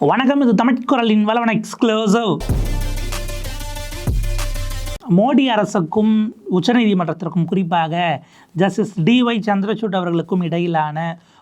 வணக்கம் இது தமிழ் குரலின் வளவன எக்ஸ்க்ளூசிவ் மோடி அரசுக்கும் உச்சநீதிமன்றத்திற்கும் குறிப்பாக ஜஸ்டிஸ் டிஒய் சந்திரசூட் அவர்களுக்கும் இடையிலான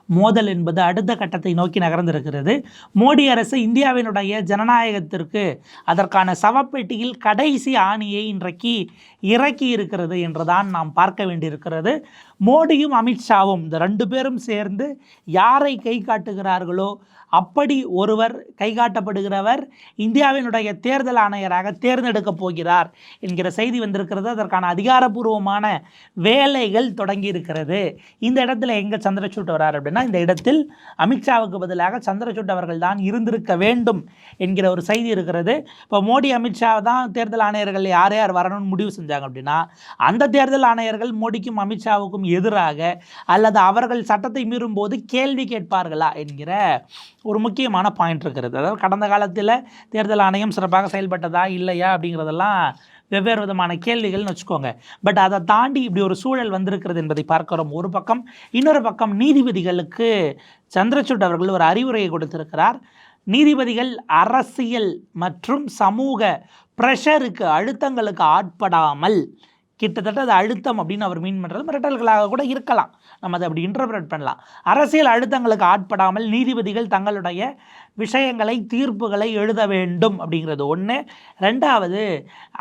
மோதல் என்பது அடுத்த கட்டத்தை நோக்கி நகர்ந்திருக்கிறது. மோடி அரசு இந்தியாவினுடைய ஜனநாயகத்திற்கு அதற்கான சவப்பெட்டியில் கடைசி ஆணியை இன்றைக்கு இறக்கி இருக்கிறது என்றுதான் நாம் பார்க்க வேண்டியிருக்கிறது. மோடியும் அமித்ஷாவும் இந்த ரெண்டு பேரும் சேர்ந்து யாரை கை காட்டுகிறார்களோ அப்படி ஒருவர் கைகாட்டப்படுகிறவர் இந்தியாவினுடைய தேர்தல் ஆணையராக தேர்ந்தெடுக்கப் போகிறார் என்கிற செய்தி வந்திருக்கிறது. அதற்கான அதிகாரப்பூர்வமான வேலைகள் தொடங்கி இருக்கிறது இந்த இடத்துல எங்கே சந்திரசூட் வரார் அப்படின்னா இந்த இடத்தில் அமித்ஷாவுக்கு பதிலாக சந்திரசூட் அவர்கள் தான் இருந்திருக்க வேண்டும் என்கிற ஒரு செய்தி இருக்கிறது. இப்போ மோடி அமித்ஷா தான் தேர்தல் ஆணையர்கள் யார் யார் வரணும்னு முடிவு செஞ்சாங்க அப்படின்னா அந்த தேர்தல் ஆணையர்கள் மோடிக்கும் அமித்ஷாவுக்கும் எதிராக அல்லது அவர்கள் சட்டத்தை மீறும்போது கேள்வி கேட்பார்களா என்கிற ஒரு முக்கியமான பாயிண்ட் இருக்கிறது. அதாவது கடந்த காலத்தில் தேர்தல் ஆணையம் சிறப்பாக செயல்பட்டதா இல்லையா அப்படிங்கிறதெல்லாம் வெவ்வேறு விதமான கேள்விகள்னு வச்சுக்கோங்க. பட் அதை தாண்டி இப்படி ஒரு சூழல் வந்திருக்கிறது என்பதை பார்க்கிறோம். ஒரு பக்கம் இன்னொரு பக்கம் நீதிபதிகளுக்கு சந்திரசூட் அவர்கள் ஒரு அறிவுரையை கொடுத்திருக்கிறார். நீதிபதிகள் அரசியல் மற்றும் சமூக ப்ரெஷருக்கு அழுத்தங்களுக்கு ஆட்படாமல் கிட்டத்தட்ட அது அழுத்தம் அப்படின்னு அவர் மீன் பண்ணுறது மிரட்டல்களாக கூட இருக்கலாம். நம்ம அதை அப்படி இன்டர்பிரட் பண்ணலாம். அரசியல் அழுத்தங்களுக்கு ஆட்படாமல் நீதிபதிகள் தங்களுடைய விஷயங்களை தீர்ப்புகளை எழுத வேண்டும் அப்படிங்கிறது ஒன்று ரெண்டாவது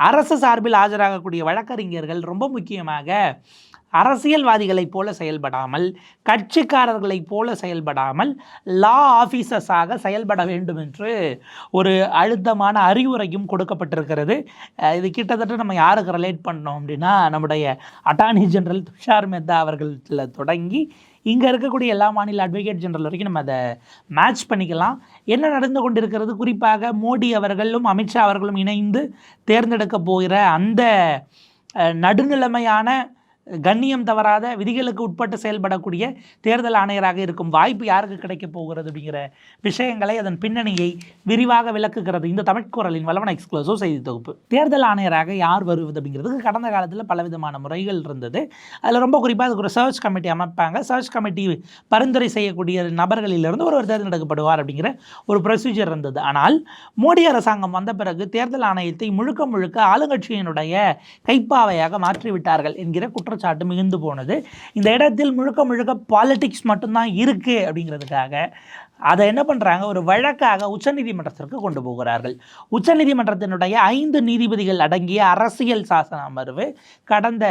அரசு சார்பில் ஆஜராகக்கூடிய வழக்கறிஞர்கள் ரொம்ப முக்கியமாக அரசியல்வாதிகளைப் போல செயல்படாமல் கட்சிக்காரர்களைப் போல செயல்படாமல் லா ஆஃபீஸர்ஸாக செயல்பட வேண்டும் என்று ஒரு அழுத்தமான அறிவுரையும் கொடுக்கப்பட்டிருக்கிறது. இது கிட்டத்தட்ட நம்ம யாருக்கு ரிலேட் பண்ணோம் அப்படின்னா நம்முடைய அட்டார்னி ஜெனரல் துஷார் மெத்தா அவர்களில் தொடங்கி இங்கே இருக்கக்கூடிய எல்லா மாநில அட்வொகேட் ஜெனரல் வரைக்கும் நம்ம அதை மேட்ச் பண்ணிக்கலாம். என்ன நடந்து கொண்டிருக்கிறது? குறிப்பாக மோடி அவர்களும் அமித்ஷா அவர்களும் இணைந்து தேர்ந்தெடுக்க போகிற அந்த நடுநிலைமையான கண்ணியம் தவறாத விதிகளுக்கு உட்பட்டு செயல்படக்கூடிய தேர்தல் ஆணையராக இருக்கும் வாய்ப்பு யாருக்கு கிடைக்கப் போகிறது அப்படிங்கிற விஷயங்களை அதன் பின்னணியை விரிவாக விளக்குகிறது இந்த தமிழ்குரலின் வளவன எக்ஸ்க்ளூசிவ் செய்தி தொகுப்பு. தேர்தல் ஆணையராக யார் வருவது அப்படிங்கிறதுக்கு கடந்த காலத்தில் பலவிதமான முறைகள் இருந்தது. அதில் ரொம்ப குறிப்பாக அதுக்கு ஒரு சர்ச் கமிட்டி அமைப்பாங்க. சர்ச் கமிட்டி பரிந்துரை செய்யக்கூடிய நபர்களிலிருந்து ஒருவர் தேர்ந்தெடுக்கப்படுவார் அப்படிங்கிற ஒரு ப்ரொசீஜர் இருந்தது. ஆனால் மோடி அரசாங்கம் வந்த பிறகு தேர்தல் ஆணையத்தை முழுக்க முழுக்க ஆளுங்கட்சியினுடைய கைப்பாவையாக மாற்றிவிட்டார்கள் என்கிற குற்றச்சாட்டு மிகுந்து போனது. இந்த இடத்தில் முழுக்க முழுக்க பாலிட்டிக்ஸ் மட்டும்தான் இருக்குது அப்படிங்கிறதுக்காக அதை என்ன பண்ணுறாங்க ஒரு வழக்காக உச்சநீதிமன்றத்திற்கு கொண்டு போகிறார்கள். உச்சநீதிமன்றத்தினுடைய ஐந்து நீதிபதிகள் அடங்கிய அரசியல் சாசன அமர்வு கடந்த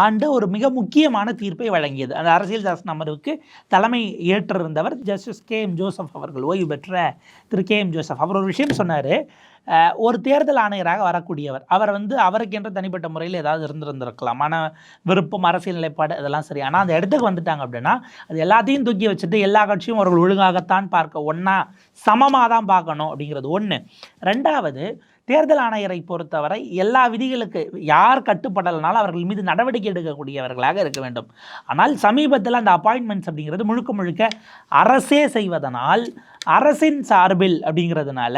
ஆண்டு ஒரு மிக முக்கியமான தீர்ப்பை வழங்கியது. அந்த அரசியல் சாசன அமர்வுக்கு தலைமை ஏற்றிருந்தவர் ஜஸ்டிஸ் கே எம் ஜோசப் அவர்கள். ஓய்வு பெற்ற திரு கே எம் ஜோசப் அவர் ஒரு விஷயம் சொன்னார். ஒரு தேர்தல் ஆணையராக வரக்கூடியவர். அவர் வந்து அவருக்கென்ற தனிப்பட்ட முறையில் ஏதாவது இருந்திருந்திருக்கலாம். மன விருப்பம் அரசியல் நிலைப்பாடு அதெல்லாம் சரி. ஆனால் அந்த இடத்துக்கு வந்துட்டாங்க அப்படின்னா அது எல்லாத்தையும் தூக்கி வச்சுட்டு எல்லா கட்சியும் அவர்கள் ஒழுங்காகத்தான் பார்க்க ஒன்றா சமமாக தான் பார்க்கணும் அப்படிங்கிறது ஒன்று ரெண்டாவது தேர்தல் ஆணையரை பொறுத்தவரை எல்லா விதிகளுக்கு யார் கட்டுப்படலைனாலும் அவர்கள் மீது நடவடிக்கை எடுக்கக்கூடியவர்களாக இருக்க வேண்டும். ஆனால் சமீபத்தில் அந்த அப்பாயின்மெண்ட்ஸ் அப்படிங்கிறது முழுக்க முழுக்க அரசே செய்வதனால் அரசின் சார்பில் அப்படிங்கிறதுனால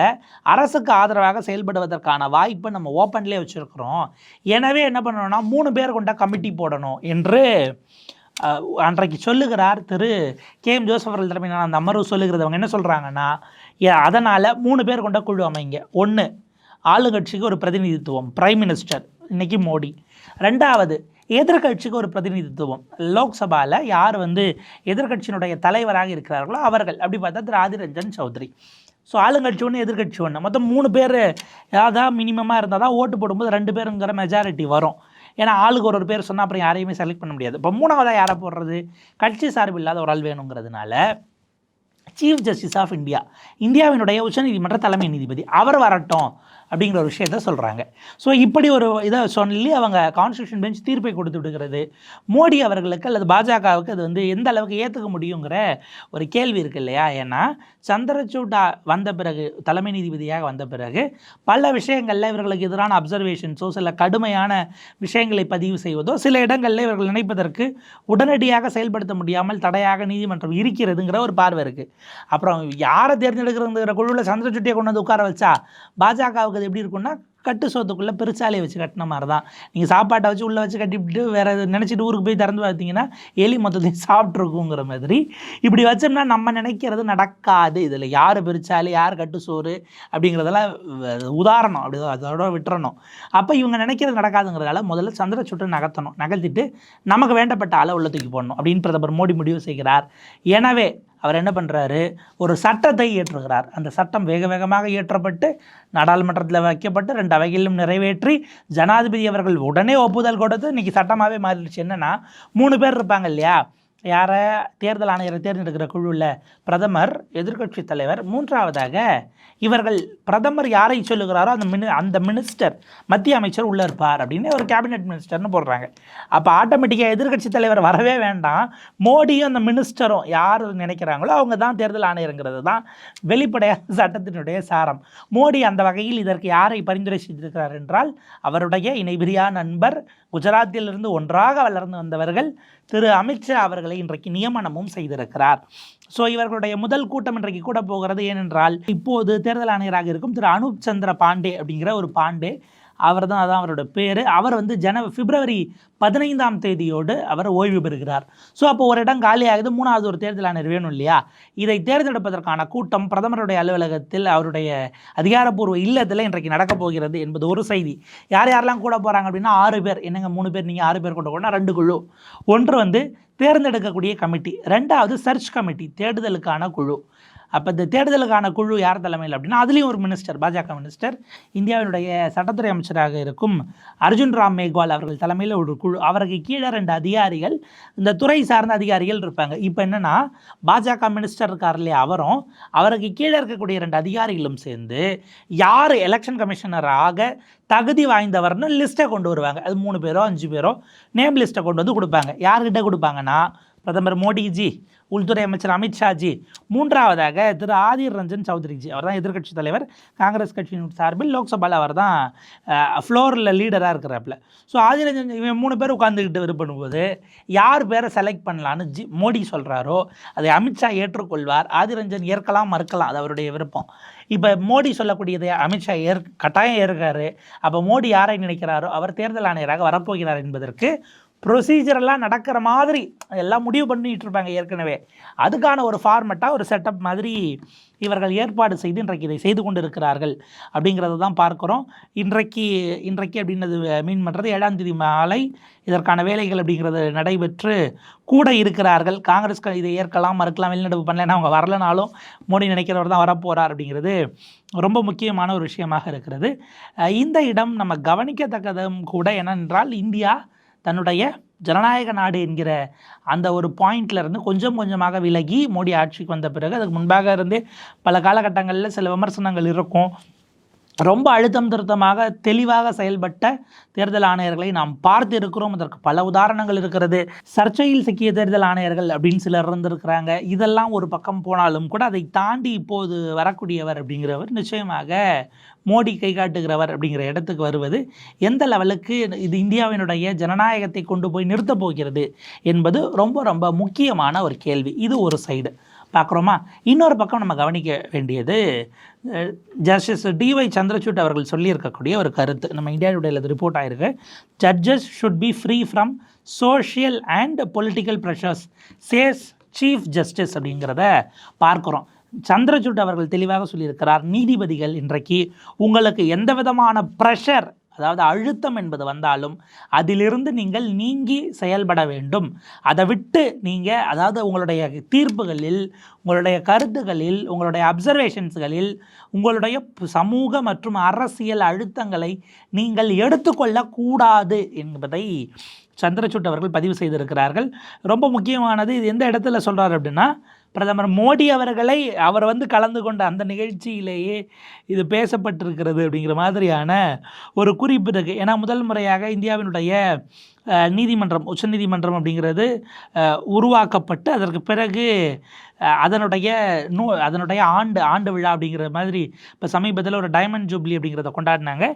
அரசுக்கு ஆதரவாக செயல்படுவதற்கான வாய்ப்பை நம்ம ஓப்பன்லேயே வச்சுருக்கிறோம். எனவே என்ன பண்ணணும்னா மூணு பேர் கொண்ட கமிட்டி போடணும் என்று அன்றைக்கு சொல்லுகிறார் திரு. கே. எம். ஜோசப் அவர்கள் தலைமையிலான அந்த அமர்வு சொல்லுகிறது அவங்க என்ன சொல்கிறாங்கன்னா அதனால் மூணு பேர் கொண்ட குழு அமைங்க. ஒன்று ஆளுங்கட்சிக்கு ஒரு பிரதிநிதித்துவம் பிரைம் மினிஸ்டர் இன்றைக்கி மோடி. ரெண்டாவது எதிர்க்கட்சிக்கு ஒரு பிரதிநிதித்துவம். லோக்சபாவில் யார் வந்து எதிர்க்கட்சியினுடைய தலைவராக இருக்கிறார்களோ அவர்கள். அப்படி பார்த்தா திரு ஆதிரஞ்சன் சௌத்ரி. ஸோ ஆளுங்கட்சி ஒன்று எதிர்க்கட்சி ஒன்று மொத்தம் மூணு பேர் ஏதாவது மினிமமாக இருந்தால் தான் ஓட்டு போடும்போது ரெண்டு பேருங்கிற மெஜாரிட்டி வரும். ஏன்னா ஆளுக்கு ஒரு ஒரு பேர் சொன்னால் அப்புறம் யாரையுமே செலக்ட் பண்ண முடியாது. இப்போ மூணாவதாக யாரை போடுறது? கட்சி சார்பு இல்லாத ஒரு ஆள் வேணுங்கிறதுனால சீஃப் ஜஸ்டிஸ் ஆஃப் இந்தியா இந்தியாவினுடைய உச்சநீதிமன்ற தலைமை நீதிபதி. அவர் வரட்டும். அப்படிங்கிற ஒரு விஷயத்த சொல்கிறாங்க ஸோ இப்படி ஒரு இதை சொல்லி அவங்க கான்ஸ்டியூஷன் பெஞ்ச் தீர்ப்பை கொடுத்து விடுகிறது. மோடி அவர்களுக்கு அல்லது பாஜகவுக்கு அது வந்து எந்த அளவுக்கு ஏற்றுக்க முடியுங்கிற ஒரு கேள்வி இருக்கு இல்லையா? ஏன்னா சந்திரசூட் வந்த பிறகு தலைமை நீதிபதியாக வந்த பிறகு பல விஷயங்களில் இவர்களுக்கு எதிரான அப்சர்வேஷன்ஸோ சில கடுமையான விஷயங்களை பதிவு செய்வதோ சில இடங்களில் இவர்கள் நினைப்பதற்கு உடனடியாக செயல்படுத்த முடியாமல் தடையாக நீதிமன்றம் இருக்கிறதுங்கிற ஒரு பார்வை இருக்குது அப்புறம் யாரை தேர்ந்தெடுக்கிறதுங்கிற குழுவில் சந்திரசூட்டியை கொண்டு வந்து உட்கார வச்சா? பாஜகவுக்கு அது எப்படி இருக்கும்னா கட்டு சோத்துக்குள்ளே பெருசாலையை வச்சு கட்டின மாதிரி தான் நீங்கள் சாப்பாட்டை வச்சு உள்ளே வச்சு கட்டிவிட்டு வேறு நினச்சிட்டு ஊருக்கு போய் திறந்து பார்த்தீங்கன்னா எலி மொத்தத்தையும் சாப்பிட்ருக்குங்கிற மாதிரி. இப்படி வச்சோம்னா நம்ம நினைக்கிறது நடக்காது. இதில் யார் பெருச்சாலி யார் கட்டு சோறு அப்படிங்கிறதெல்லாம் உதாரணம். அப்படி அதோட விட்டுறணும். அப்போ இவங்க நினைக்கிறது நடக்காதுங்கிறதால முதல்ல சந்திர சுட்டு நகர்த்தணும். நகர்த்திட்டு நமக்கு வேண்டப்பட்ட ஆளை உள்ள தூக்கி போடணும். அப்படின்னு பிரதமர் மோடி முடிவு செய்கிறார். எனவே அவர் என்ன பண்ணுறாரு ஒரு சட்டத்தை இயற்றுகிறார். அந்த சட்டம் வேக வேகமாக இயற்றப்பட்டு நாடாளுமன்றத்தில் வைக்கப்பட்டு ரெண்டு அவைகளிலும் நிறைவேற்றி ஜனாதிபதி அவர்கள் உடனே ஒப்புதல் கொடுத்து இன்றைக்கி சட்டமாகவே மாறிடுச்சு. என்னென்னா மூணு பேர் இருப்பாங்க இல்லையா? யாரை? தேர்தல் ஆணையரை தேர்ந்தெடுக்கிற குழுவில் பிரதமர் எதிர்க்கட்சி தலைவர். மூன்றாவதாக இவர்கள் பிரதமர் யாரை சொல்லுகிறாரோ அந்த மினி அந்த மினிஸ்டர் மத்திய அமைச்சர் உள்ளே இருப்பார் அப்படின்னு ஒரு கேபினெட் மினிஸ்டர்னு போடுறாங்க. அப்போ ஆட்டோமேட்டிக்காக எதிர்க்கட்சி தலைவர் வரவே வேண்டாம். மோடியும் அந்த மினிஸ்டரும் யார் நினைக்கிறாங்களோ அவங்க தான் தேர்தல் ஆணையருங்கிறது தான் வெளிப்படையாக சட்டத்தினுடைய சாரம். மோடி அந்த வகையில் இதற்கு யாரை பரிந்துரை செய்திருக்கிறார் என்றால் அவருடைய இணைபிரியா நண்பர் குஜராத்திலிருந்து ஒன்றாக வளர்ந்து வந்தவர்கள் திரு அமித்ஷா அவர்களை இன்றைக்கு நியமனமும் செய்திருக்கிறார். ஸோ இவர்களுடைய முதல் கூட்டம் இன்றைக்கு கூட போகிறது. ஏனென்றால் இப்போது தேர்தல் ஆணையராக இருக்கும் திரு அனூப் சந்திர பாண்டே அப்படிங்கிற ஒரு பாண்டே அவர் தான் அதான் அவரோட பேர். அவர் வந்து ஜன பிப்ரவரி பதினைந்தாம் தேதியோடு அவர் ஓய்வு பெறுகிறார். ஸோ அப்போ ஒரு இடம் காலியாகுது மூணாவது ஒரு தேர்தல் ஆணையர் வேணும் இல்லையா? இதை தேர்ந்தெடுப்பதற்கான கூட்டம் பிரதமருடைய அலுவலகத்தில் அவருடைய அதிகாரப்பூர்வ இல்லத்தில் இன்றைக்கு நடக்கப் போகிறது என்பது ஒரு செய்தி. யார் யாரெல்லாம் கூட போகிறாங்க அப்படின்னா ஆறு பேர். என்னங்க மூணு பேர்? நீங்கள் ஆறு பேர் கொண்டு போனால் ரெண்டு குழு. ஒன்று வந்து தேர்ந்தெடுக்கக்கூடிய கமிட்டி. ரெண்டாவது சர்ச் கமிட்டி தேடுதலுக்கான குழு. அப்போ இந்த தேடுதலுக்கான குழு யார் தலைமையில் அப்படின்னா அதுலேயும் ஒரு மினிஸ்டர் பாஜக மினிஸ்டர் இந்தியாவினுடைய சட்டத்துறை அமைச்சராக இருக்கும் அர்ஜுன் ராம் மேக்வால் அவர்கள் தலைமையில் ஒரு குழு. அவருக்கு கீழே ரெண்டு அதிகாரிகள் இந்த துறை சார்ந்த அதிகாரிகள் இருப்பாங்க. இப்போ என்னென்னா பாஜக மினிஸ்டர் இருக்கார் இல்லையா அவரும் அவருக்கு கீழே இருக்கக்கூடிய ரெண்டு அதிகாரிகளும் சேர்ந்து யார் எலெக்ஷன் கமிஷனராக தகுதி வாய்ந்தவர்னு லிஸ்ட்டை கொண்டு வருவாங்க. அது மூணு பேரோ அஞ்சு பேரோ நேம் லிஸ்ட்டை கொண்டு வந்து கொடுப்பாங்க. யார்கிட்ட கொடுப்பாங்கன்னா பிரதமர் மோடிஜி உள்துறை அமைச்சர் அமித்ஷாஜி மூன்றாவதாக திரு ஆதிர் ரஞ்சன் சௌத்ரிஜி. அவர் தான் எதிர்க்கட்சி தலைவர். காங்கிரஸ் கட்சியின் சார்பில் லோக்சபாவில் அவர் தான் ஃப்ளோரில் லீடராக இருக்கிறாப்புல. ஸோ ஆதிர் ரஞ்சன் இவன் மூணு பேர் உட்காந்துக்கிட்டு இது பண்ணும்போது யார் பேரை செலக்ட் பண்ணலான்னு ஜி மோடி சொல்கிறாரோ அதை அமித்ஷா ஏற்றுக்கொள்வார். ஆதிர் ரஞ்சன் ஏற்கலாம் மறுக்கலாம். அது அவருடைய விருப்பம். இப்போ மோடி சொல்லக்கூடியதை அமித்ஷா ஏற் கட்டாயம் ஏற்காரு அப்போ மோடி யாரை நினைக்கிறாரோ அவர் தேர்தல் ஆணையராக வரப்போகிறார் என்பதற்கு ப்ரொசீஜரெல்லாம் நடக்கிற மாதிரி எல்லாம் முடிவு பண்ணிட்டு இருப்பாங்க ஏற்கனவே. அதுக்கான ஒரு ஃபார்மெட்டாக ஒரு செட்டப் மாதிரி இவர்கள் ஏற்பாடு செய்து இன்றைக்கு இதை செய்து கொண்டு இருக்கிறார்கள் அப்படிங்கிறத தான் பார்க்குறோம். இன்றைக்கு இன்றைக்கு அப்படின்னது மீன் பண்ணுறது ஏழாம் தேதி மாலை இதற்கான வேலைகள் அப்படிங்கிறது நடைபெற்று கூட இருக்கிறார்கள். காங்கிரஸ் இதை ஏற்கலாம் மறுக்கலாம் வெளிநடப்பு பண்ணலன்னா அவங்க வரலனாலும் மோடி நினைக்கிறவர் தான் வரப்போகிறார் அப்படிங்கிறது ரொம்ப முக்கியமான ஒரு விஷயமாக இருக்கிறது. இந்த இடம் நம்ம கவனிக்கத்தக்கதும் கூட என்னென்றால் இந்தியா தன்னுடைய ஜனநாயக நாடு என்கிற அந்த ஒரு பாயிண்ட்ல இருந்து கொஞ்சம் கொஞ்சமாக விலகி மோடி ஆட்சிக்கு வந்த பிறகு அதுக்கு முன்பாக இருந்தே பல காலகட்டங்களில் சில விமர்சனங்கள் இருக்கும். ரொம்ப அழுத்தம் திருத்தமாக தெளிவாக செயல்பட்ட தேர்தல் ஆணையர்களை நாம் பார்த்து இருக்கிறோம் அதற்கு பல உதாரணங்கள் இருக்கிறது. சர்ச்சையில் சிக்கிய தேர்தல் ஆணையர்கள் அப்படின்னு சிலர் இருந்திருக்கிறாங்க. இதெல்லாம் ஒரு பக்கம் போனாலும் கூட அதை தாண்டி இப்போது வரக்கூடியவர் அப்படிங்கிறவர் நிச்சயமாக மோடி கை காட்டுகிறவர் அப்படிங்கிற இடத்துக்கு வருவது எந்த லெவலுக்கு இது இந்தியாவினுடைய ஜனநாயகத்தை கொண்டு போய் நிறுத்தப் போகிறது என்பது ரொம்ப ரொம்ப முக்கியமான ஒரு கேள்வி. இது ஒரு சைடு பார்க்குறோமா? இன்னொரு பக்கம் நம்ம கவனிக்க வேண்டியது ஜஸ்டிஸ் டிஒய் சந்திரசூட் அவர்கள் சொல்லியிருக்கக்கூடிய ஒரு கருத்து. நம்ம இந்தியாவுடைய ரிப்போர்ட் ஆயிருக்கு. Judges should be free from social and political pressures says chief justice அப்படிங்கிறத பார்க்குறோம். சந்திரசூட் அவர்கள் தெளிவாக சொல்லியிருக்கிறார் நீதிபதிகள் இன்றைக்கு உங்களுக்கு எந்த விதமான ப்ரெஷர் அதாவது அழுத்தம் என்பது வந்தாலும் அதிலிருந்து நீங்கள் நீங்கி செயல்பட வேண்டும். அதை விட்டு நீங்கள் அதாவது உங்களுடைய தீர்ப்புகளில் உங்களுடைய கருத்துகளில் உங்களுடைய அப்சர்வேஷன்ஸ்களில் உங்களுடைய சமூக மற்றும் அரசியல் அழுத்தங்களை நீங்கள் எடுத்துக்கொள்ளக்கூடாது என்பதை சந்திரசூட் அவர்கள் பதிவு செய்திருக்கிறார்கள். ரொம்ப முக்கியமானது இது எந்த இடத்துல சொல்கிறார் அப்படின்னா பிரதமர் மோடி அவர்களை அவர் வந்து கலந்து கொண்ட அந்த நிகழ்ச்சியிலேயே இது பேசப்பட்டிருக்கிறது அப்படிங்கிற மாதிரியான ஒரு குறிப்பு இருக்குது ஏன்னா முதல் முறையாக இந்தியாவினுடைய நீதிமன்றம் உச்சநீதிமன்றம் அப்படிங்கிறது உருவாக்கப்பட்டு அதற்கு பிறகு அதனுடைய நூ அதனுடைய ஆண்டு ஆண்டு விழா அப்படிங்கிற மாதிரி இப்போ சமீபத்தில் ஒரு டைமண்ட் ஜூப்ளி அப்படிங்கிறத கொண்டாடினாங்க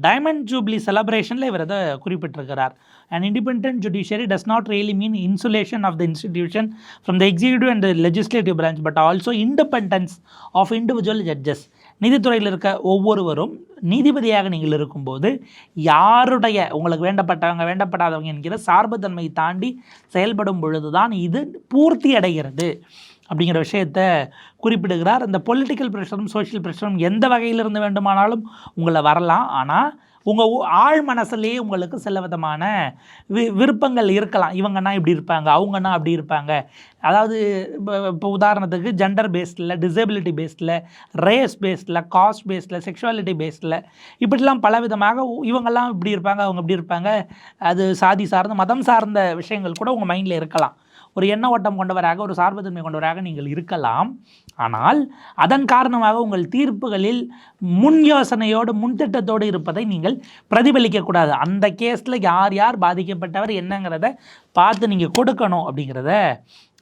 டைமண்ட் ஜூப்ளி செலப்ரேஷனில் இவர் அதை குறிப்பிட்டிருக்கிறார் and independent judiciary does not really mean insulation of the institution from the executive and legislative branch but also independence of individual judges நீதித்துறையில் இருக்க ஒவ்வொருவரும் நீதிபதியாக நீங்கள் இருக்கும்போது யாருடைய உங்களுக்கு வேண்டப்பட்டவங்க வேண்டப்படாதவங்க என்கிற சார்புத்தன்மையை தாண்டி செயல்படும் பொழுது தான் இது பூர்த்தி அடைகிறது அப்படிங்கிற விஷயத்தை குறிப்பிடுகிறார். இந்த பொலிட்டிக்கல் ப்ரெஷரும் சோஷியல் ப்ரெஷரும் எந்த வகையிலிருந்து வேண்டுமானாலும் உங்களை வரலாம். ஆனால் உங்கள் ஆழ் மனசுலேயே உங்களுக்கு சில விதமான வி விருப்பங்கள் இருக்கலாம். இவங்கன்னா இப்படி இருப்பாங்க அவங்கன்னா அப்படி இருப்பாங்க. அதாவது இப்போ இப்போ உதாரணத்துக்கு ஜெண்டர் பேஸ்டில் டிசபிலிட்டி பேஸ்டில் ரேஸ் பேஸ்டில் காஸ்ட் பேஸ்டில் செக்ஷுவாலிட்டி பேஸ்டில் இப்படிலாம் பல விதமாக இவங்கெல்லாம் இப்படி இருப்பாங்க அவங்க இப்படி இருப்பாங்க. அது சாதி சார்ந்த மதம் சார்ந்த விஷயங்கள் கூட உங்கள் மைண்டில் இருக்கலாம். ஒரு எண்ண ஓட்டம் கொண்டவராக ஒரு சார்புத்தன்மை கொண்டவராக நீங்கள் இருக்கலாம். ஆனால் அதன் காரணமாக உங்கள் தீர்ப்புகளில் முன் யோசனையோடு முன்திட்டத்தோடு இருப்பதை நீங்கள் பிரதிபலிக்கக்கூடாது அந்த கேஸில் யார் யார் பாதிக்கப்பட்டவர் என்னங்கிறத பார்த்து நீங்கள் கொடுக்கணும் அப்படிங்கிறத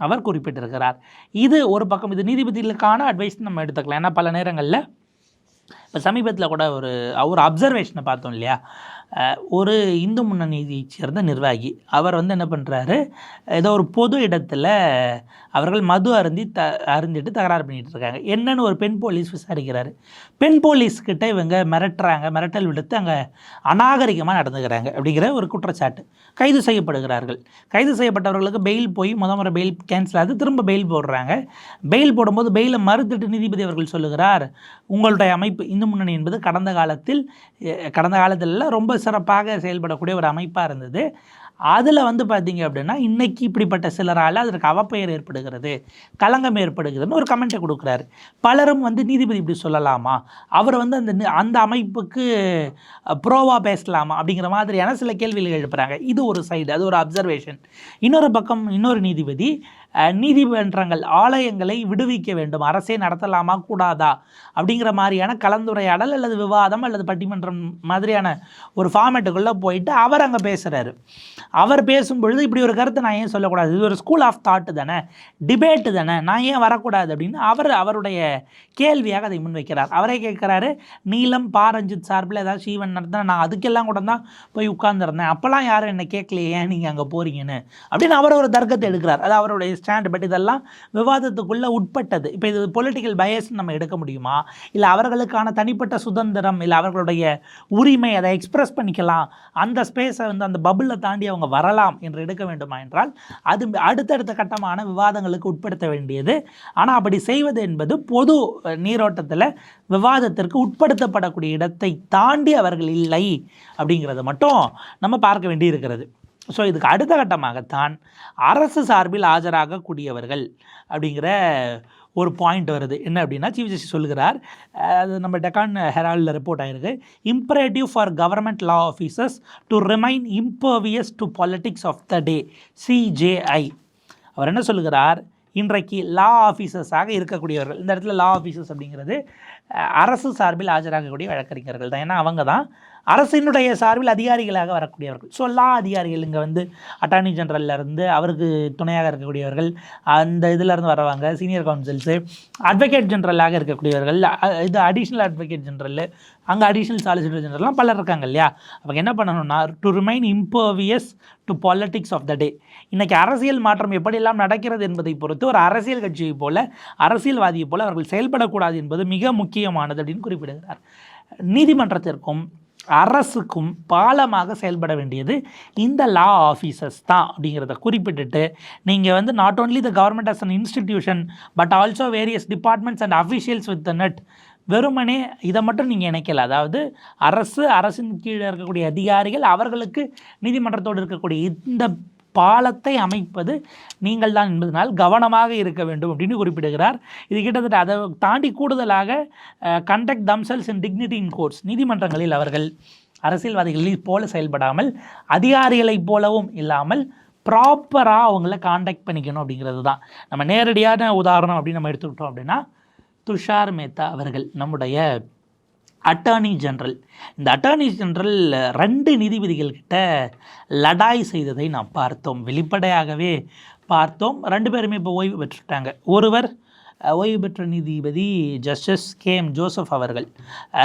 அவர் குறிப்பிட்டிருக்கிறார். இது ஒரு பக்கம் இது நீதிபதிகளுக்கான அட்வைஸ் நம்ம எடுத்துக்கலாம். ஏன்னா பல நேரங்களில் இப்போ சமீபத்தில் கூட ஒரு ஒரு அப்சர்வேஷனை பார்த்தோம் இல்லையா? ஒரு இந்து முன்னணியை சேர்ந்த நிர்வாகி. அவர் வந்து என்ன பண்ணுறாரு ஏதோ ஒரு பொது இடத்துல அவர்கள் மது அருந்தி த அருந்திட்டு தகராறு பண்ணிட்டு இருக்காங்க என்னன்னு ஒரு பெண் போலீஸ் விசாரிக்கிறாரு. பெண் போலீஸ்கிட்ட இவங்க மிரட்டுறாங்க மிரட்டல் விடுத்து அங்கே அநாகரிகமாக நடந்துக்கிறாங்க அப்படிங்கிற ஒரு குற்றச்சாட்டு. கைது செய்யப்படுகிறார்கள். கைது செய்யப்பட்டவர்களுக்கு பெயில் போய் முத முறை பெயில் கேன்சல் ஆகுது. திரும்ப பெயில் போடுறாங்க. பெயில் போடும்போது பெயிலை மறுத்துட்டு நீதிபதி அவர்கள் சொல்லுகிறார் உங்களுடைய அமைப்பு இந்து முன்னணி என்பது கடந்த காலத்தில் கடந்த காலத்தில் ரொம்ப சிறப்பாக செயல்படக்கூடிய ஒரு அமைப்பாக இருந்தது. அதில் வந்து பார்த்தீங்க அப்படின்னா இன்றைக்கி இப்படிப்பட்ட சிலரால் அதற்கு அவப்பெயர் ஏற்படுகிறது களங்கம் ஏற்படுகிறதுன்னு ஒரு கமெண்ட்டை கொடுக்குறாரு. பலரும் வந்து நீதிபதி இப்படி சொல்லலாமா? அவர் வந்து அந்த அந்த அமைப்புக்கு ப்ரோவாக பேசலாமா? அப்படிங்கிற மாதிரியான சில கேள்விகள் எழுப்புகிறாங்க இது ஒரு சைடு அது ஒரு அப்சர்வேஷன் இன்னொரு பக்கம் இன்னொரு நீதிபதி நீதிமன்றங்கள் ஆலயங்களை விடுவிக்க வேண்டும். அரசே நடத்தலாமா? கூடாதா? அப்படிங்கிற மாதிரியான கலந்துரையாடல் அல்லது விவாதம் அல்லது பட்டிமன்றம் மாதிரியான ஒரு ஃபார்மேட்டுக்குள்ளே போயிட்டு அவர் அங்கே பேசுகிறாரு அவர் பேசும்பொழுது இப்படி ஒரு கருத்தை நான் ஏன் சொல்லக்கூடாது? இது ஒரு ஸ்கூல் ஆஃப் தாட்டு தானே? டிபேட்டு தானே? நான் ஏன் வரக்கூடாது? அப்படின்னு அவர் அவருடைய கேள்வியாக அதை முன்வைக்கிறார். அவரே கேட்குறாரு நீலம் பாரஞ்சித் சார்பில் ஏதாவது சீவன் நடத்தினா நான் அதுக்கெல்லாம் கூட தான் போய் உட்கார்ந்துருந்தேன். அப்போல்லாம் யாரும் என்னை கேட்கலையே ஏன் நீங்கள் அங்கே போகிறீங்கன்னு அப்படின்னு அவர் ஒரு தர்க்கத்தை எடுக்கிறார். அது அவருடைய ஸ்டாண்ட் பட் இதெல்லாம் விவாதத்துக்குள்ளே உட்பட்டது. இப்போ இது பொலிட்டிக்கல் பயஸ் நம்ம எடுக்க முடியுமா? இல்லை அவர்களுக்கான தனிப்பட்ட சுதந்திரம் இல்லை அவர்களுடைய உரிமை அதை எக்ஸ்பிரஸ் பண்ணிக்கலாம். அந்த ஸ்பேஸை வந்து அந்த பபுளை தாண்டி அவங்க வரலாம் என்று எடுக்க வேண்டுமா என்றால் அது அடுத்தடுத்த கட்டமான விவாதங்களுக்கு உட்படுத்த வேண்டியது. ஆனால் அப்படி செய்வது என்பது பொது நீரோட்டத்தில் விவாதத்திற்கு உட்படுத்தப்படக்கூடிய இடத்தை தாண்டி அவர்கள் இல்லை அப்படிங்கிறத மட்டும் நம்ம பார்க்க வேண்டி இருக்கிறது ஸோ இதுக்கு அடுத்த கட்டமாகத்தான் அரசு சார்பில் ஆஜராகக்கூடியவர்கள் அப்படிங்கிற ஒரு பாயிண்ட் வருது. என்ன அப்படின்னா சீஃப் ஜஸ்டிஸ் சொல்கிறார் அது நம்ம டெக்கான் ஹெரால்டில் ரிப்போர்ட் ஆகிருக்கு imperative for government law officers to remain impervious to politics of the day CJI அவர் என்ன சொல்லுகிறார்? இன்றைக்கு லா ஆஃபீஸர்ஸாக இருக்கக்கூடியவர்கள் இந்த இடத்துல லா ஆஃபீஸர்ஸ் அப்படிங்கிறது அரசு சார்பில் ஆஜராகக்கூடிய வழக்கறிஞர்கள் தான். ஏன்னா அவங்க தான் அரசினுடைய சார்பில் அதிகாரிகளாக வரக்கூடியவர்கள். ஸோ லா அதிகாரிகள் இங்கே வந்து அட்டார்னி இருந்து அவருக்கு துணையாக இருக்கக்கூடியவர்கள் அந்த இதிலேருந்து வரவாங்க சீனியர் கவுன்சில்ஸு அட்வொகேட் ஜெனரலாக இருக்கக்கூடியவர்கள் இது அடிஷ்னல் அட்வொகேட் ஜெனரல் அங்கே அடிஷ்னல் சாலிசிட்டர் ஜெனரல்லாம் பலர் இருக்காங்க இல்லையா? அவங்க என்ன பண்ணணும்னா to remain impervious to politics of the day இன்றைக்கி அரசியல் மாற்றம் எப்படியெல்லாம் நடக்கிறது என்பதை பொறுத்து ஒரு அரசியல் கட்சியை போல அரசியல்வாதியை போல அவர்கள் செயல்படக்கூடாது என்பது மிக முக்கியமானது அப்படின்னு குறிப்பிடுகிறார். நீதிமன்றத்திற்கும் அரசுக்கும் பாலமாக செயல்பட வேண்டியது இந்த லா ஆஃபீஸர்ஸ் தான் அப்படிங்கிறத குறிப்பிட்டுட்டு நீங்கள் வந்து not only the government as an institution but also various departments and officials with the net வெறுமனே இதை மட்டும் நீங்கள் இணைக்கல. அதாவது அரசு அரசின் கீழே இருக்கக்கூடிய அதிகாரிகள் அவர்களுக்கு நீதிமன்றத்தோடு இருக்கக்கூடிய இந்த பாலத்தை அமைப்பது நீங்கள் தான் என்பதனால் கவனமாக இருக்க வேண்டும் அப்படின்னு குறிப்பிடுகிறார். இது கிட்டத்தட்ட அதை தாண்டி கூடுதலாக conduct themselves in dignity in courts நீதிமன்றங்களில் அவர்கள் அரசியல்வாதிகளில் போல செயல்படாமல் அதிகாரிகளைப் போலவும் இல்லாமல் ப்ராப்பராக அவங்கள காண்டாக்ட் பண்ணிக்கணும் அப்படிங்கிறது தான் நம்ம நேரடியான உதாரணம் அப்படின்னு நம்ம எடுத்துக்கிட்டோம் அப்படின்னா துஷார் மேத்தா அவர்கள் நம்முடைய அட்டார்னி ஜெனரல் இந்த அட்டார்னி ஜெனரல் ரெண்டு நீதிபதிகள் கிட்ட லடாய் செய்ததை நாம் பார்த்தோம். வெளிப்படையாகவே பார்த்தோம். ரெண்டு பேருமே இப்போ ஓய்வு பெற்றுட்டாங்க. ஒருவர் ஓய்வு பெற்ற நீதிபதி ஜஸ்டிஸ் கே எம் ஜோசப் அவர்கள்.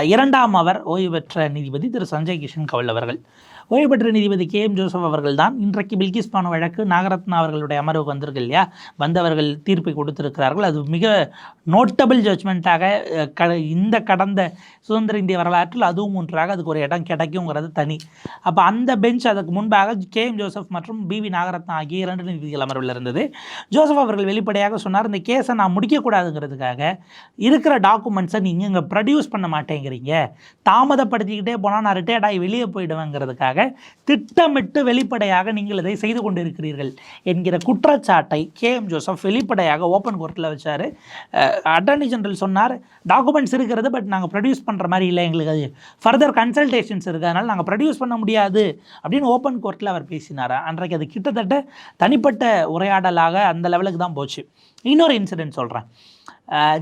இரண்டாம் அவர் ஓய்வு பெற்ற நீதிபதி திரு சஞ்சய் கிஷன் கவுல் அவர்கள். ஓய்வு பெற்ற நீதிபதி கே எம் ஜோசப் அவர்கள் தான் இன்றைக்கு பில்கிஸ் பானு வழக்கு நாகரத்னா அவர்களுடைய அமர்வுக்கு வந்திருக்கு இல்லையா? வந்தவர்கள் தீர்ப்பை கொடுத்திருக்கிறார்கள். அது மிக நோட்டபிள் ஜட்ஜ்மெண்ட்டாக க இந்த கடந்த சுதந்திர இந்திய வரலாற்றில் அதுவும் ஒன்றாக அதுக்கு ஒரு இடம் கிடைக்குங்கிறது தனி. அப்போ அந்த பெஞ்ச் அதுக்கு முன்பாக கே எம் ஜோசப் மற்றும் பி வி நாகரத்னா ஆகிய இரண்டு நீதிபதிகள் அமர்வில் இருந்தது. ஜோசப் அவர்கள் வெளிப்படையாக சொன்னார் இந்த கேஸை நான் முடிக்கக்கூடாதுங்கிறதுக்காக இருக்கிற டாக்குமெண்ட்ஸை நீங்கள் இங்கே ப்ரொடியூஸ் பண்ண மாட்டேங்கிறீங்க. தாமதப்படுத்திக்கிட்டே போனால் நான் ரிட்டையர்ட் ஆகி வெளியே போயிடுவேங்கிறதுக்காக திட்டமிட்டு வெளிப்படையாக நீங்கள் இதை செய்து கொண்டிருக்கிறீர்கள் என்கிற குற்றச்சாட்டை கே எம் ஜோசப் வெளிப்படையாக ஓப்பன் கோர்ட்டில் வச்சார். அட்டர்னி ஜெனரல் சொன்னார் டாக்குமெண்ட்ஸ் இருக்கிறது பட் நாங்கள் ப்ரொடியூஸ் பண்ணுற மாதிரி இல்லை எங்களுக்கு அது ஃபர்தர் கன்சல்டேஷன்ஸ் இருக்குது அதனால் நாங்கள் ப்ரொடியூஸ் பண்ண முடியாது. அப்படின்னு ஓப்பன் கோர்ட்டில் அவர் பேசினார்? அன்றைக்கு அது கிட்டத்தட்ட தனிப்பட்ட உரையாடலாக அந்த லெவலுக்கு தான் போச்சு. இன்னொரு இன்சிடென்ட் சொல்கிறேன்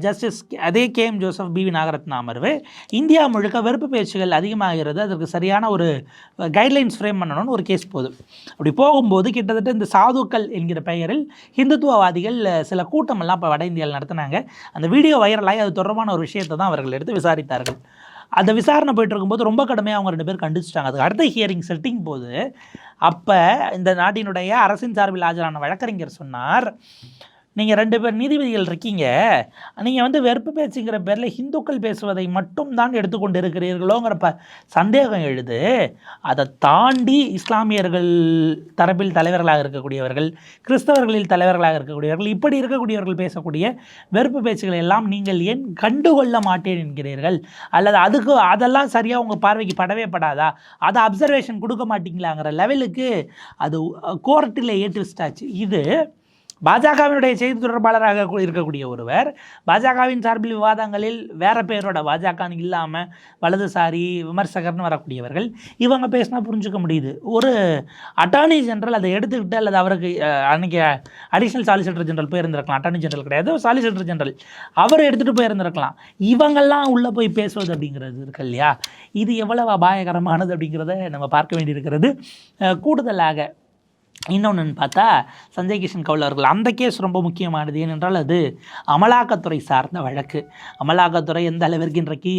ஜஸ்டிஸ் அதே K M Joseph B V Nagarathna அமர்வு இந்தியா முழுக்க வெறுப்பு பேச்சுகள் அதிகமாகிறது. அதற்கு சரியான ஒரு கைட்லைன்ஸ் ஃப்ரேம் பண்ணணும்னு ஒரு கேஸ் போகுது. அப்படி போகும்போது கிட்டத்தட்ட இந்த சாதுக்கள் என்கிற பெயரில் ஹிந்துத்துவவாதிகள் சில கூட்டமெல்லாம் இப்போ வட இந்தியாவில் நடத்தினாங்க. அந்த வீடியோ வைரலாகி அது தொடர்பான ஒரு விஷயத்தை தான் அவர்கள் எடுத்து விசாரித்தார்கள். அந்த விசாரணை போயிட்டு இருக்கும்போது ரொம்ப கடுமையாக அவங்க ரெண்டு பேர் கண்டிச்சிட்டாங்க. அதுக்கு அடுத்த ஹியரிங் செட்டிங் போது அப்போ இந்த நாட்டினுடைய அரசின் சார்பில் ஆஜரான வழக்கறிஞர் சொன்னார் நீங்கள் ரெண்டு பேர் நீதிபதிகள் இருக்கீங்க. நீங்கள் வந்து வெறுப்பு பேச்சுங்கிற பேரில் ஹிந்துக்கள் பேசுவதை மட்டும் தான் எடுத்துக்கொண்டு இருக்கிறீர்களோங்கிற ப சந்தேகம் எழுது. அதை தாண்டி இஸ்லாமியர்கள் தரப்பில் தலைவர்களாக இருக்கக்கூடியவர்கள் கிறிஸ்தவர்களில் தலைவர்களாக இருக்கக்கூடியவர்கள் இப்படி இருக்கக்கூடியவர்கள் பேசக்கூடிய வெறுப்பு பேச்சுகளை எல்லாம் நீங்கள் ஏன் கண்டுகொள்ள மாட்டேன் என்கிறீர்கள்? அல்லது அதுக்கு அதெல்லாம் சரியாக உங்கள் பார்வைக்கு படவே படாதா? அதை அப்சர்வேஷன் கொடுக்க மாட்டீங்களாங்கிற லெவலுக்கு அது கோர்ட்டில் ஏற்றுஸ்டாச்சு இது பாஜகவினுடைய செய்தி தொடர்பாளராக இருக்கக்கூடிய ஒருவர் பாஜகவின் சார்பில் விவாதங்களில் வேற பேரோட பாஜகன்னு இல்லாமல் வலதுசாரி விமர்சகர்னு வரக்கூடியவர்கள் இவங்க பேசினா புரிஞ்சுக்க முடியுது. ஒரு அட்டார்னி ஜெனரல் அதை எடுத்துக்கிட்டு அல்லது அவருக்கு அன்றைக்கி அன்னைக்கு அடிஷ்னல் சாலிசிட்டர் ஜெனரல் போயிருந்திருக்கலாம். அட்டார்னி ஜெனரல் கிடையாது சாலிசிட்டர் ஜெனரல் அவர் எடுத்துகிட்டு போயிருந்திருக்கலாம். இவங்கெல்லாம் உள்ளே போய் பேசுவது அப்படிங்கிறது இருக்கு இல்லையா? இது எவ்வளவு அபாயகரமானது அப்படிங்கிறத நம்ம பார்க்க வேண்டியிருக்கிறது. கூடுதலாக இன்னொன்றுன்னு பார்த்தா சஞ்சய் கிஷன் கவுல் அவர்கள் அந்த கேஸ் ரொம்ப முக்கியமானது. ஏனென்றால் அது அமலாக்கத்துறை சார்ந்த வழக்கு. அமலாக்கத்துறை எந்த அளவிற்கு இன்றைக்கு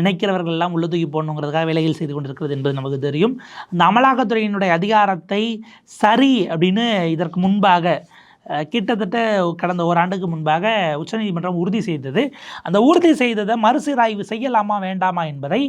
நினைக்கிறவர்கள்லாம் உள்ள தூக்கி போடணுங்கிறதுக்காக வேலைகள் செய்து கொண்டிருக்கிறது என்பது நமக்கு தெரியும். அந்த அமலாக்கத்துறையினுடைய அதிகாரத்தை சரி அப்படின்னு இதற்கு முன்பாக கிட்டத்தட்ட கடந்த ஓராண்டுக்கு முன்பாக உச்சநீதிமன்றம் உறுதி செய்தது. அந்த உறுதி செய்ததை மறுசீராய்வு செய்யலாமா வேண்டாமா என்பதை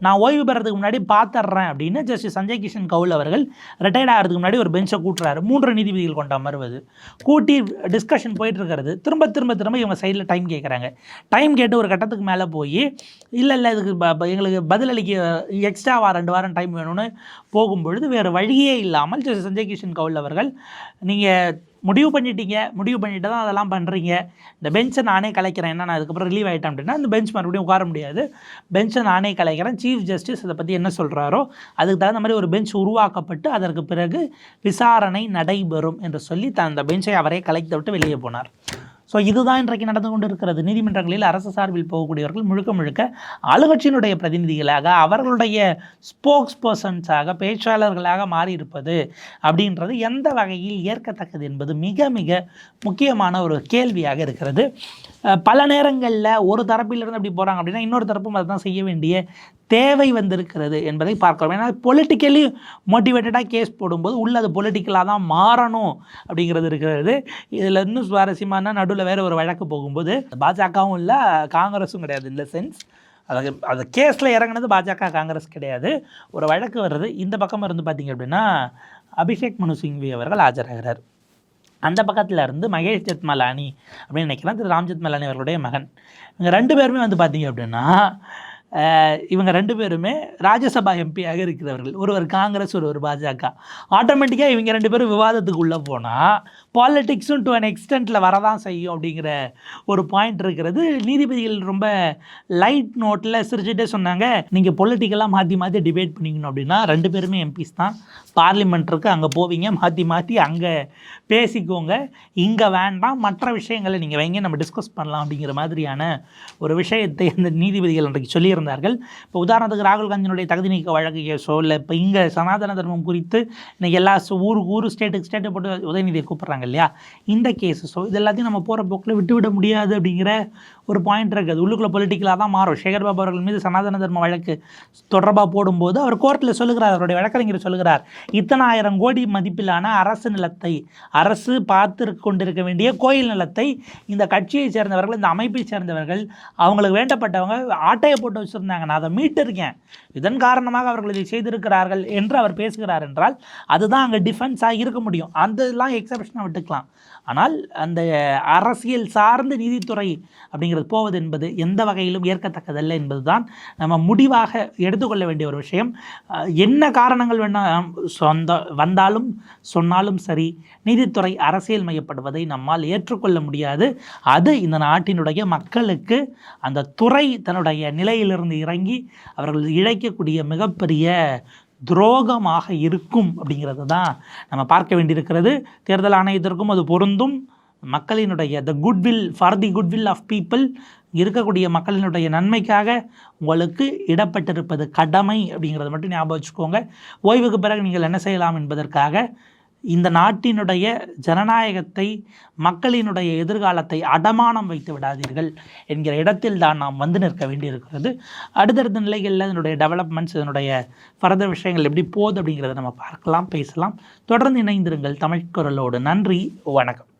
நான் ஓய்வு பெறதுக்கு முன்னாடி பார்த்துட்றேன் அப்படின்னு ஜஸ்டிஸ் சஞ்சய் கிஷன் கவுல் அவர்கள் ரிட்டையர்ட் ஆகிறதுக்கு முன்னாடி ஒரு பெஞ்சை கூட்டுறாரு. மூன்று நீதிபதிகள் கொண்ட அமர்வது. கூட்டி டிஸ்கஷன் போயிட்டு இருக்கிறது. திரும்ப திரும்ப திரும்ப இவங்க சைடில் டைம் கேட்குறாங்க டைம் கேட்டு ஒரு கட்டத்துக்கு மேலே போய் இல்லை இல்லை இதுக்கு ப- ப- எங்களுக்கு பதிலளிக்க எக்ஸ்ட்ராவா ரெண்டு வாரம் டைம் வேணும்னு போகும்பொழுது வேறு வழியே இல்லாமல் சஞ்சய் கிஷன் கவுல் அவர்கள் நீங்கள் முடிவு பண்ணிட்டீங்க முடிவு பண்ணிட்டு தான் அதெல்லாம் பண்ணுறீங்க இந்த பெஞ்சை நானே கலைக்கிறேன். என்ன நான் அதுக்கப்புறம் ரிலீவ் ஆகிட்டேன் அப்படின்னா அந்த பெஞ்ச் மறுபடியும் உட்கார முடியாது. பெஞ்சை நானே கலைக்கிறேன். சீஃப் ஜஸ்டிஸ் அதை பற்றி என்ன சொல்கிறாரோ அதுக்கு தகுந்த மாதிரி ஒரு பெஞ்ச் உருவாக்கப்பட்டு அதற்கு பிறகு விசாரணை நடைபெறும் என்று சொல்லி த- அந்த பெஞ்சை அவரே கலைத்து விட்டு வெளியே போனார். ஸோ இதுதான் இன்றைக்கு நடந்து கொண்டு இருக்கிறது நீதிமன்றங்களில் அரசு சார்பில் போகக்கூடியவர்கள் முழுக்க முழுக்க ஆளுங்கட்சியினுடைய பிரதிநிதிகளாக அவர்களுடைய ஸ்போக்ஸ் பர்சன்ஸாக பேச்சாளர்களாக மாறியிருப்பது அப்படின்றது எந்த வகையில் ஏற்கத்தக்கது என்பது மிக மிக முக்கியமான ஒரு கேள்வியாக இருக்கிறது. பல நேரங்களில் ஒரு தரப்பிலிருந்து அப்படி போகிறாங்க அப்படின்னா இன்னொரு தரப்பும் அதை தான் செய்ய வேண்டிய தேவை வந்திருக்கிறது என்பதை பார்க்கிறோம். ஏன்னா பொலிட்டிக்கலி மோட்டிவேட்டடாக கேஸ் போடும்போது உள்ள அது பொலிட்டிக்கலாக தான் மாறணும் அப்படிங்கிறது இருக்கிறது. இதில் இன்னும் சுவாரஸ்யமான நடுவில் வேறு ஒரு வழக்கு போகும்போது பாஜகவும் இல்லை காங்கிரஸும் கிடையாது இந்த சென்ஸ் அது அந்த கேஸில் இறங்குனது பாஜக காங்கிரஸ் கிடையாது. ஒரு வழக்கு வர்றது இந்த பக்கம் இருந்து பார்த்தீங்க அப்படின்னா அபிஷேக் மனு சிங்வி அவர்கள் ஆஜராகிறார். அந்த பக்கத்தில் இருந்து மகேஷ் ஜெத்மலானி அப்படின்னு நினைக்கிறேன் திரு ராம் ஜெத்மலானி அவர்களுடைய மகன். இவங்க ரெண்டு பேருமே வந்து பார்த்தீங்க அப்படின்னா இவங்க ரெண்டு பேருமே ராஜ்யசபா எம்பியாக இருக்கிறவர்கள். ஒருவர் காங்கிரஸ் ஒருவர் பாஜக. ஆட்டோமேட்டிக்காக இவங்க ரெண்டு பேரும் விவாதத்துக்கு உள்ளே போனால் பாலிட்டிக்ஸும் டு அன் எக்ஸ்டென்ட்டில் வரதான் செய்யும் அப்படிங்கிற ஒரு பாயிண்ட் இருக்கிறது. நீதிபதிகள் ரொம்ப லைட் நோட்டில் சிரிச்சுட்டே சொன்னாங்க நீங்கள் பொலிட்டிக்கலாக மாற்றி மாற்றி டிபேட் பண்ணிக்கணும் அப்படின்னா ரெண்டு பேருமே எம்பிஸ் தான். பார்லிமெண்ட்டுக்கு அங்கே போவீங்க மாற்றி மாற்றி அங்கே பேசிக்கோங்க. இங்கே வேண்டாம் மற்ற விஷயங்களை நீங்கள் வைங்க நம்ம டிஸ்கஸ் பண்ணலாம் அப்படிங்கிற மாதிரியான ஒரு விஷயத்தை அந்த நீதிபதிகள் அன்றைக்கு சொல்லியிருந்தார்கள் இப்போ உதாரணத்துக்கு ராகுல் காந்தியினுடைய தகுதி நீக்க வழக்கு கேஸோ இல்லை இப்போ இங்கே சனாதன தர்மம் குறித்து இன்னைக்கு எல்லா ஊர் ஊருக்கு ஊர் ஸ்டேட்டுக்கு ஸ்டேட்டை போட்டு உதயநிதியை கூப்பிட்றாங்க இல்லையா? இந்த கேஸஸோ இது எல்லாத்தையும் நம்ம போகிற போக்கில் விட்டுவிட முடியாது அப்படிங்கிற ஒரு பாயிண்ட் இருக்குது. உள்ளுக்குள்ள பொலிட்டிக்கலாக தான் மாறும். சேகர் பாபு அவர்கள் மீது சனாதன தர்ம வழக்கு தொடர்பாக போடும்போது அவர் கோர்ட்டில் சொல்லுகிறார். அவருடைய வழக்கறிஞர் சொல்லுகிறார். இத்தனை ஆயிரம் கோடி மதிப்பிலான அரசு நிலத்தை அரசு பார்த்து கொண்டிருக்க வேண்டிய கோயில் நிலத்தை இந்த கட்சியை சேர்ந்தவர்கள் இந்த அமைப்பை சேர்ந்தவர்கள் அவங்களுக்கு வேண்டப்பட்டவங்க ஆட்டையை போட்டு வச்சுருந்தாங்க. நான் அதை மீட்டிருக்கேன். இதன் காரணமாக அவர்கள் இதை செய்திருக்கிறார்கள் என்று அவர் பேசுகிறார் என்றால் அதுதான் அங்கே டிஃபென்ஸாக இருக்க முடியும். அந்த இதெல்லாம் எக்ஸப்ஷனாக விட்டுக்கலாம். ஆனால் அந்த அரசியல் சார்ந்த நீதித்துறை அப்படிங்கிறது போவது என்பது எந்த வகையிலும் ஏற்கத்தக்கதல்ல என்பதுதான் நம்ம முடிவாக எடுத்துக்கொள்ள வேண்டிய ஒரு விஷயம். என்ன காரணங்கள் வேணால் சொந்த வந்தாலும் சொன்னாலும் சரி நீதித்துறை அரசியல் மையப்படுவதை நம்மால் ஏற்றுக்கொள்ள முடியாது. அது இந்த நாட்டினுடைய மக்களுக்கு அந்த துறை தன்னுடைய நிலையிலிருந்து இறங்கி அவர்கள் இழைக்கக்கூடிய மிகப்பெரிய துரோகமாக இருக்கும் அப்படிங்கிறது தான் நம்ம பார்க்க வேண்டியிருக்கிறது. தேர்தல் ஆணையத்திற்கும் அது பொருந்தும். மக்களினுடைய the goodwill for the goodwill of people இருக்கக்கூடிய மக்களினுடைய நன்மைக்காக உங்களுக்கு இடப்பட்டிருப்பது கடமை அப்படிங்கிறத மட்டும் ஞாபகம் வச்சுக்கோங்க. ஓய்வுக்கு பிறகு நீங்கள் என்ன செய்யலாம் என்பதற்காக இந்த நாட்டினுடைய ஜனநாயகத்தை மக்களினுடைய எதிர்காலத்தை அடமானம் வைத்து விடாதீர்கள் என்கிற இடத்தில் தான் நாம் வந்து நிற்க வேண்டியிருக்கிறது. அடுத்தடுத்த நிலைகளில் இதனுடைய டெவலப்மெண்ட்ஸ் இதனுடைய ஃபர்தர் விஷயங்கள் எப்படி போகுது அப்படிங்கிறத நம்ம பார்க்கலாம் பேசலாம். தொடர்ந்து இணைந்திருங்கள் தமிழ் குரலோடு. நன்றி வணக்கம்.